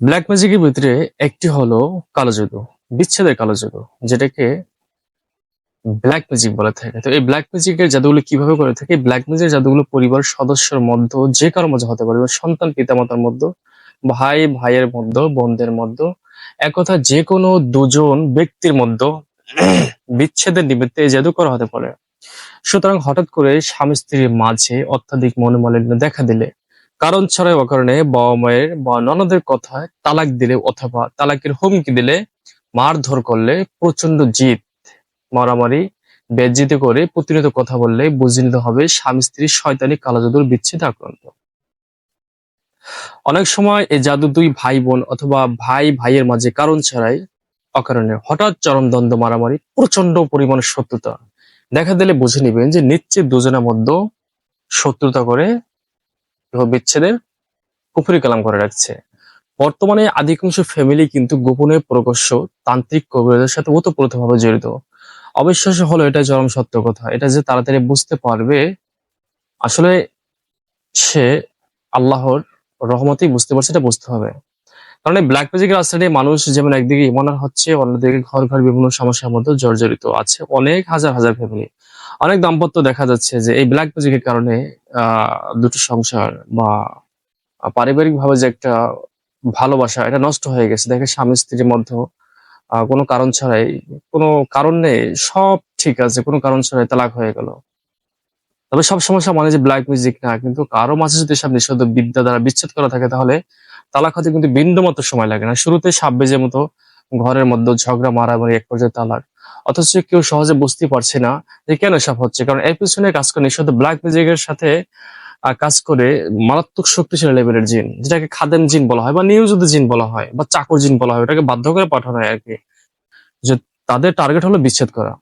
Black ম্যাজিকের ভিতরে একটি হলো কালো জাদু, বিচ্ছেদের কালো জাদু, যেটাকে ব্ল্যাক ম্যাজিক বলে থাকে। তো এই ব্ল্যাক ম্যাজিকের জাদুগুলো কীভাবে করে থাকে? ব্ল্যাক ম্যাজিকের জাদুগুলো পরিবার, সদস্যের মধ্যে, যে কারোর মাঝে হতে পারে সন্তান পিতামাতার মধ্যে, ভাই, ভাইয়ের মধ্যে, বোনদের মধ্যে একথা যে কোনো দুজন ব্যক্তির মধ্যে বিচ্ছেদের নিমিত্তে জাদু করা হতে পারে। সুতরাং হঠাৎ করে স্বামী স্ত্রীর মাঝে অত্যাধিক মনোমালিন্য দেখা দিলে কারণ ছাড়াই অকারণে বাবা মায়ের বা ননদের কথায় তালাক দিলে অথবা তালাকের হুমকি দিলে মারধর করলে প্রচণ্ড জিদ, মারামারি, বেজ্জিতে করে প্রতিনিয়ত কথা বললে বুঝে নিতে হবে স্বামী স্ত্রীর শয়তানি কালো জাদুর বিচ্ছেদ আক্রান্ত। অনেক সময় এই জাদু দুই ভাই বোন অথবা ভাই ভাইয়ের মাঝে কারণ ছাড়াই অকারণে হঠাৎ চরম দ্বন্দ্ব, মারামারি প্রচণ্ড পরিমাণ শত্রুতা। দেখা দিলে বুঝে নিবেন যে নিশ্চিত দুজনের মধ্যে শত্রুতা করে বিবাহ বিচ্ছেদের কুফরি কালাম করে রাখছে। বর্তমানে আধিকাংশ ফ্যামিলি কিন্তু গোপনে প্রকাশ্য তান্ত্রিক কবিরাজের সাথে ওতপ্রোতভাবে জড়িত। অবিশ্বাস্য হলো এটা চরম সত্য কথা। এটা যে তাড়াতাড়ি বুঝতে পারবে, আসলে সে আল্লাহর রহমতেই বুঝতে পারছে, এটা বুঝতে হবে। কারণ এই ব্ল্যাক ম্যাজিকের আশ্রয়ে মানুষ যেমন একদিকে ইমানার হচ্ছে, অন্যদিকে ঘর ঘর বিভিন্ন সমস্যার মধ্যে জর্জরিত আছে অনেক হাজার হাজার ফ্যামিলি অনেক দাম্পত্য দেখা যাচ্ছে যে এই ব্ল্যাক ম্যাজিকের কারণে দুটো সংসার বা পারিবারিক ভাবে যে একটা ভালোবাসা, এটা নষ্ট হয়ে গেছে। দেখে স্বামী স্ত্রীর মধ্যে কোনো কারণ ছাড়াই, কোনো কারণ নেই, সব ঠিক আছে, কোনো কারণ ছাড়াই তালাক হয়ে গেল। তবে সব সমস্যা মানে যে ব্ল্যাক মিউজিক না, কিন্তু কারও মাঝে যদি সব নিষিদ্ধ বিদ্যা দ্বারা বিচ্ছেদ করা থাকে, তাহলে তালাক হতে কিন্তু বিন্দু মতো সময় লাগে না। শুরুতে সাপ বেজের মতো ঘরের মধ্যে ঝগড়া, মারামারি, এক পর্যায়ে তালাক। অথচ কেউ সহজে বুঝতে পারছে না যে কেন সব হচ্ছে। কারণ এর পিছনে কাজ করে নিষিদ্ধ ব্ল্যাক মিউজিকের সাথে কাজ করে মারাত্মক শক্তিশালী লেভেলের জিন, যেটাকে খাদেম জিন বলা হয় বা নিয়োজিত জিন বলা হয় বা চাকর জিন বলা হয়, ওটাকে বাধ্য করে পাঠানো হয় আর কি। যে তাদের টার্গেট হলো বিচ্ছেদ করা।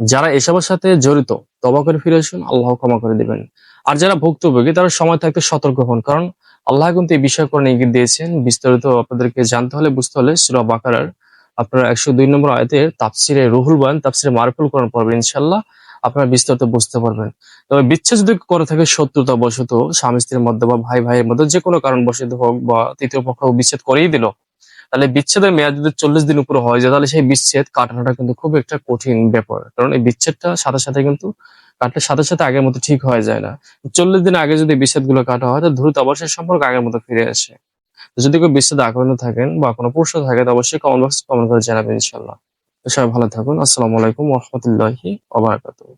যারা এসবের সাথে জড়িত তবা করে ফিরে আসুন, আল্লাহ ক্ষমা করে দিবেন। আর যারা ভুক্তভোগী, তারা সময় থাকতে সতর্ক হন, কারণ আল্লাহ কিন্তু এই বিষয় করে ইঙ্গিত দিয়েছেন। বিস্তারিত আপনাদেরকে জানতে হলে, বুঝতে হলে, সুরা বাকারার আপনারা একশো দুই নম্বর আয়তের তাপসিরে রুহুল বয়ান তাপসিরে মারফুল করার পড়বেন ইনশাল্লাহ আপনারা বিস্তারিত বুঝতে পারবেন। তবে বিচ্ছেদ যদি করে থাকে শত্রুতা বশত, স্বামী স্ত্রীর মধ্যে বা ভাই ভাইয়ের মধ্যে যে কোনো কারণ বশত হোক বা তৃতীয় পক্ষ বিচ্ছেদ করেই দিল, তাহলে বিচ্ছেদের মেয়াদ যদি চল্লিশ দিন উপরে হয় যায়, তাহলে সেই বিচ্ছেদ কাটানোটা কিন্তু খুব একটা কঠিন ব্যাপার। কারণ এই বিচ্ছেদটা সাথে সাথে কিন্তু কাটলে সাথে সাথে আগের মতো ঠিক হয়ে যায় না। চল্লিশ দিন আগে যদি বিচ্ছেদগুলো কাটা হয় তাহলে দ্রুত সেই সম্পর্ক আগের মতো ফিরে আসে। যদি কেউ বিস্তারিত আক্রান্ত থাকেন বা কোনো প্রশ্ন থাকে, তো অবশ্যই কমেন্ট বক্স কমেন্ট করে জানাবেন ইনশাল্লাহ সবাই ভালো থাকুন। আসসালামু আলাইকুম রহমতুল্লাহি ওবারাকাতুহ